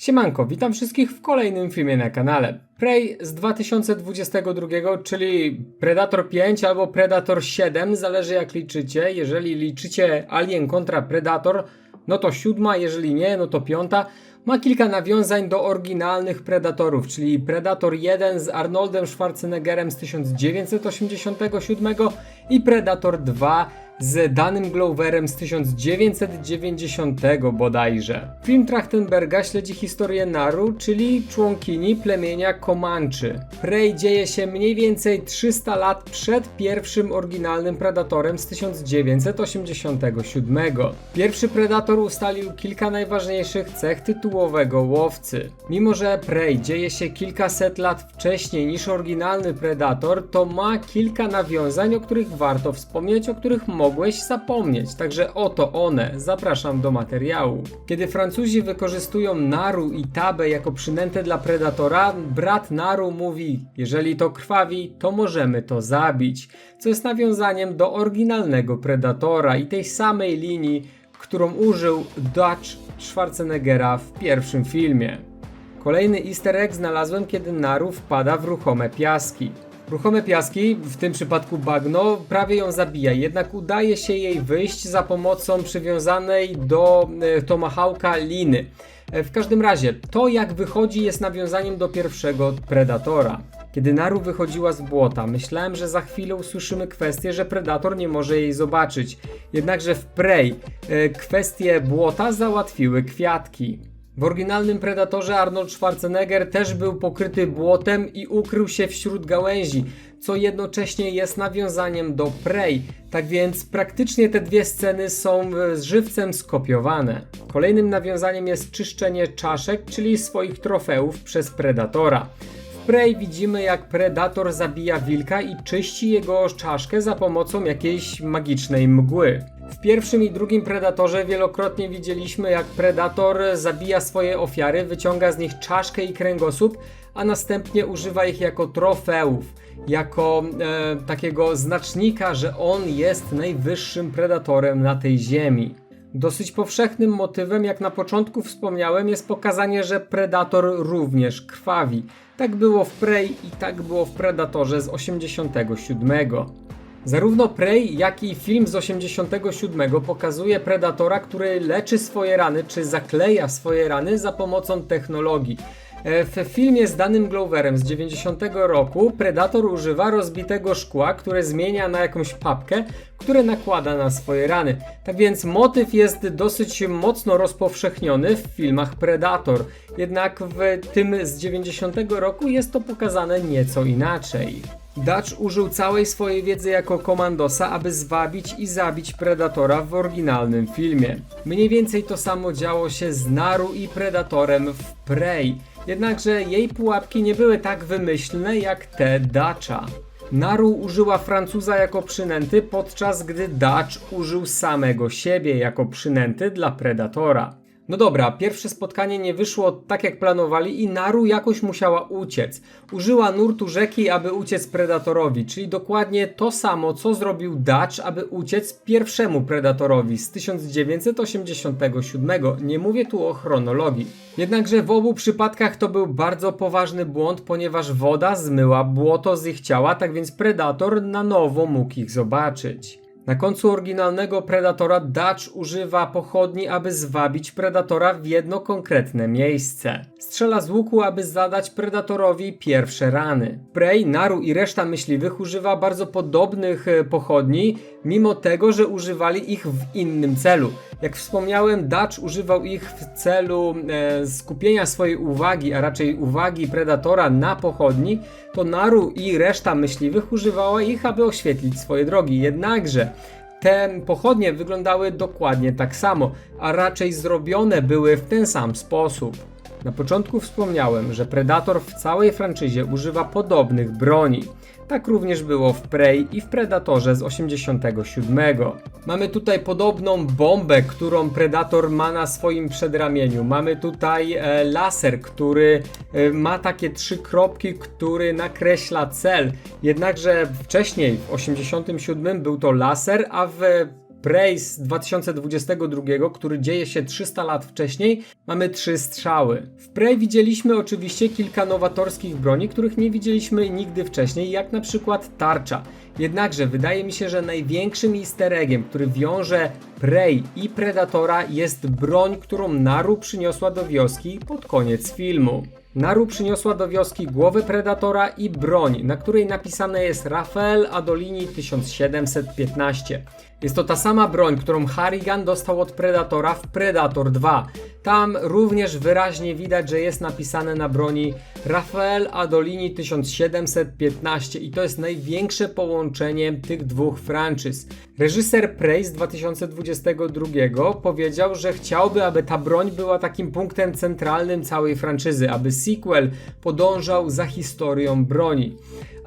Siemanko, witam wszystkich w kolejnym filmie na kanale. Prey z 2022, czyli Predator 5 albo Predator 7, zależy jak liczycie. Jeżeli liczycie Alien kontra Predator, no to siódma, jeżeli nie, no to piąta. Ma kilka nawiązań do oryginalnych Predatorów, czyli Predator 1 z Arnoldem Schwarzeneggerem z 1987 i Predator 2 z Danym Gloverem z 1990 bodajże. Film Trachtenberga śledzi historię Naru, czyli członkini plemienia Comanche. Prey dzieje się mniej więcej 300 lat przed pierwszym oryginalnym Predatorem z 1987. Pierwszy Predator ustalił kilka najważniejszych cech tytułowego łowcy. Mimo, że Prey dzieje się kilkaset lat wcześniej niż oryginalny Predator, to ma kilka nawiązań, o których warto wspomnieć, o których mogą mogłeś zapomnieć. Także oto one. Zapraszam do materiału. Kiedy Francuzi wykorzystują Naru i Tabę jako przynętę dla Predatora, brat Naru mówi: Jeżeli to krwawi, to możemy to zabić. Co jest nawiązaniem do oryginalnego Predatora i tej samej linii, którą użył Dutch Schwarzeneggera w pierwszym filmie. Kolejny easter egg znalazłem, kiedy Naru wpada w ruchome piaski. Ruchome piaski, w tym przypadku bagno, prawie ją zabija, jednak udaje się jej wyjść za pomocą przywiązanej do e, tomahawka liny. E, w każdym razie, to jak wychodzi jest nawiązaniem do pierwszego Predatora. Kiedy Naru wychodziła z błota, myślałem, że za chwilę usłyszymy kwestię, że Predator nie może jej zobaczyć. Jednakże w Prey e, kwestie błota załatwiły kwiatki. W oryginalnym Predatorze Arnold Schwarzenegger też był pokryty błotem i ukrył się wśród gałęzi, co jednocześnie jest nawiązaniem do Prey, tak więc praktycznie te dwie sceny są z żywcem skopiowane. Kolejnym nawiązaniem jest czyszczenie czaszek, czyli swoich trofeów przez Predatora. Prey widzimy jak Predator zabija wilka i czyści jego czaszkę za pomocą jakiejś magicznej mgły. W pierwszym i drugim Predatorze wielokrotnie widzieliśmy, jak Predator zabija swoje ofiary, wyciąga z nich czaszkę i kręgosłup, a następnie używa ich jako trofeów, jako e, takiego znacznika, że on jest najwyższym predatorem na tej ziemi. Dosyć powszechnym motywem, jak na początku wspomniałem, jest pokazanie, że Predator również krwawi. Tak było w Prey i tak było w Predatorze z 87. Zarówno Prey, jak i film z 87 pokazuje Predatora, który leczy swoje rany, czy zakleja swoje rany za pomocą technologii. E, w filmie z danym Gloverem z 90 roku Predator używa rozbitego szkła, które zmienia na jakąś papkę, które nakłada na swoje rany. Tak więc motyw jest dosyć mocno rozpowszechniony w filmach Predator. Jednak w tym z 90 roku jest to pokazane nieco inaczej. Dutch użył całej swojej wiedzy jako komandosa, aby zwabić i zabić Predatora w oryginalnym filmie. Mniej więcej to samo działo się z Naru i Predatorem w Prey, jednakże jej pułapki nie były tak wymyślne jak te Dutcha. Naru użyła Francuza jako przynęty, podczas gdy Dutch użył samego siebie jako przynęty dla Predatora. No dobra, pierwsze spotkanie nie wyszło tak jak planowali i Naru jakoś musiała uciec. Użyła nurtu rzeki, aby uciec Predatorowi, czyli dokładnie to samo, co zrobił Dutch, aby uciec pierwszemu Predatorowi z 1987. Nie mówię tu o chronologii. Jednakże w obu przypadkach to był bardzo poważny błąd, ponieważ woda zmyła błoto z ich ciała, tak więc Predator na nowo mógł ich zobaczyć. Na końcu oryginalnego Predatora Dutch używa pochodni, aby zwabić Predatora w jedno konkretne miejsce. Strzela z łuku, aby zadać Predatorowi pierwsze rany. Prey, Naru i reszta myśliwych używa bardzo podobnych e, pochodni, mimo tego, że używali ich w innym celu. Jak wspomniałem, Dutch używał ich w celu e, skupienia swojej uwagi, a raczej uwagi Predatora na pochodni, to Naru i reszta myśliwych używała ich, aby oświetlić swoje drogi. Jednakże te pochodnie wyglądały dokładnie tak samo, a raczej zrobione były w ten sam sposób. Na początku wspomniałem, że Predator w całej franczyzie używa podobnych broni. Tak również było w Prey i w Predatorze z 87. Mamy tutaj podobną bombę, którą Predator ma na swoim przedramieniu. Mamy tutaj e, laser, który e, ma takie trzy kropki, który nakreśla cel. Jednakże wcześniej w 87 był to laser, a w Z 2022, który dzieje się 300 lat wcześniej, mamy trzy strzały. W Prey widzieliśmy oczywiście kilka nowatorskich broni, których nie widzieliśmy nigdy wcześniej, jak na przykład tarcza. Jednakże wydaje mi się, że największym easter eggiem, który wiąże Prey i Predatora jest broń, którą Naru przyniosła do wioski pod koniec filmu. Naru przyniosła do wioski głowę Predatora i broń, na której napisane jest Rafael Adolini 1715. Jest to ta sama broń, którą Harrigan dostał od Predatora w Predator 2. Tam również wyraźnie widać, że jest napisane na broni Rafael Adolini 1715 i to jest największe połączenie tych dwóch franczyz. Reżyser Prey z 2022 powiedział, że chciałby, aby ta broń była takim punktem centralnym całej franczyzy, aby sequel podążał za historią broni.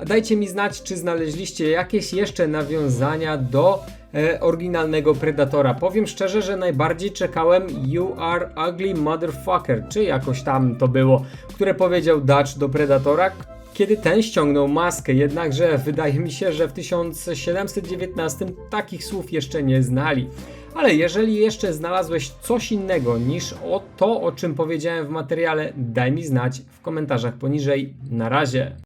Dajcie mi znać, czy znaleźliście jakieś jeszcze nawiązania do e, oryginalnego Predatora. Powiem szczerze, że najbardziej czekałem You are ugly motherfucker, czy jakoś tam to było, które powiedział Dutch do Predatora, kiedy ten ściągnął maskę, jednakże wydaje mi się, że w 1719 takich słów jeszcze nie znali. Ale jeżeli jeszcze znalazłeś coś innego niż o to, o czym powiedziałem w materiale, daj mi znać w komentarzach poniżej. Na razie.